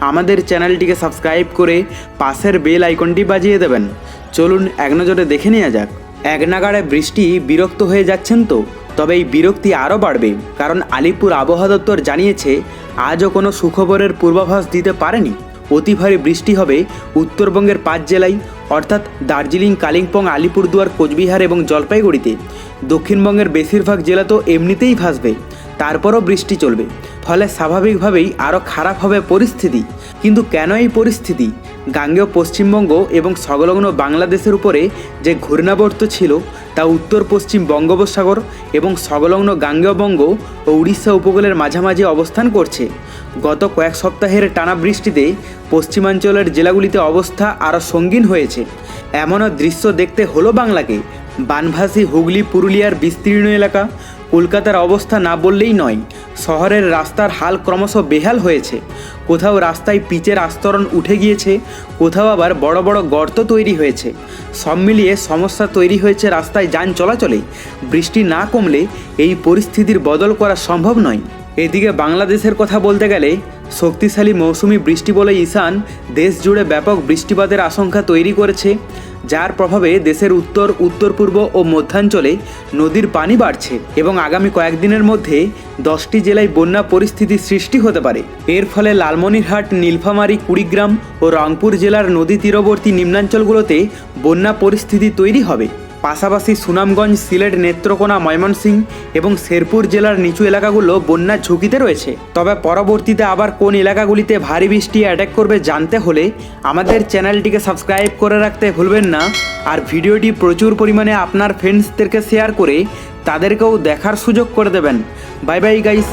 আমাদের চ্যানেলটিকে সাবস্ক্রাইব করে পাশের বেল আইকনটি বাজিয়ে দেবেন। চলুন এক নজরে দেখে নেওয়া যাক। এক বৃষ্টি বিরক্ত হয়ে যাচ্ছেন তো, তবে এই বিরক্তি আরও বাড়বে, কারণ আলিপুর আবহাওয়া দপ্তর জানিয়েছে আজও কোনো সুখবরের পূর্বাভাস দিতে পারেনি। অতি ভারী বৃষ্টি হবে উত্তরবঙ্গের পাঁচ জেলায়, অর্থাৎ দার্জিলিং, কালিম্পং, আলিপুরদুয়ার, কোচবিহার এবং জলপাইগুড়িতে। দক্ষিণবঙ্গের বেশিরভাগ জেলা তো এমনিতেই ভাসবে, তারপরও বৃষ্টি চলবে। ফলে স্বাভাবিকভাবেই আরও খারাপ হবে পরিস্থিতি। কিন্তু কেন এই পরিস্থিতি? গাঙ্গেয় পশ্চিমবঙ্গ এবং সংলগ্ন বাংলাদেশের উপরে যে ঘূর্ণাবর্ত ছিল, তা উত্তর পশ্চিম বঙ্গোপসাগর এবং সংলগ্ন গাঙ্গেয় বঙ্গ ও উড়িষ্যা উপকূলের মাঝামাঝি অবস্থান করছে। গত কয়েক সপ্তাহের টানা বৃষ্টিতে পশ্চিমাঞ্চলের জেলাগুলিতে অবস্থা আরও সঙ্গীন হয়েছে। এমনও দৃশ্য দেখতে হলো বাংলাকে। বানভাসী হুগলি, পুরুলিয়ার বিস্তীর্ণ এলাকা, কলকাতার অবস্থা না বললেই নয়। শহরের রাস্তার হাল ক্রমশ বেহাল হয়েছে। কোথাও রাস্তায় পিচের আস্তরণ উঠে গিয়েছে, কোথাও আবার বড় বড় গর্ত তৈরি হয়েছে। সব মিলিয়ে সমস্যা তৈরি হয়েছে রাস্তায় যান চলাচলে। বৃষ্টি না কমলে এই পরিস্থিতির বদল করা সম্ভব নয়। এদিকে বাংলাদেশের কথা বলতে গেলে, শক্তিশালী মৌসুমি বৃষ্টি বলে ঈশান দেশ জুড়ে ব্যাপক বৃষ্টিপাতের আশঙ্কা তৈরি করেছে। যার প্রভাবে দেশের উত্তর উত্তর পূর্ব ও মধ্যাঞ্চলে নদীর পানি বাড়ছে এবং আগামী কয়েকদিনের মধ্যে দশটি জেলায় বন্যা পরিস্থিতি সৃষ্টি হতে পারে। এর ফলে লালমনিরহাট, নীলফামারী, কুড়িগ্রাম ও রংপুর জেলার নদী তীরবর্তী নিম্নাঞ্চলগুলোতে বন্যা পরিস্থিতি তৈরি হবে। পাশাপাশি সুনামগঞ্জ সিলেট নেত্রকোনা, ময়মনসিংহ এবং শেরপুর জেলার নিচু এলাকাগুলো বন্যার ঝুঁকিতে রয়েছে। তবে পরবর্তীতে আবার কোন এলাকাগুলিতে ভারী বৃষ্টি অ্যাটাক করবে জানতে হলে আমাদের চ্যানেলটিকে সাবস্ক্রাইব করে রাখতে ভুলবেন না। আর ভিডিওটি প্রচুর পরিমাণে আপনার ফ্রেন্ডসদেরকে শেয়ার করে তাদেরকেও দেখার সুযোগ করে দেবেন। Bye bye guys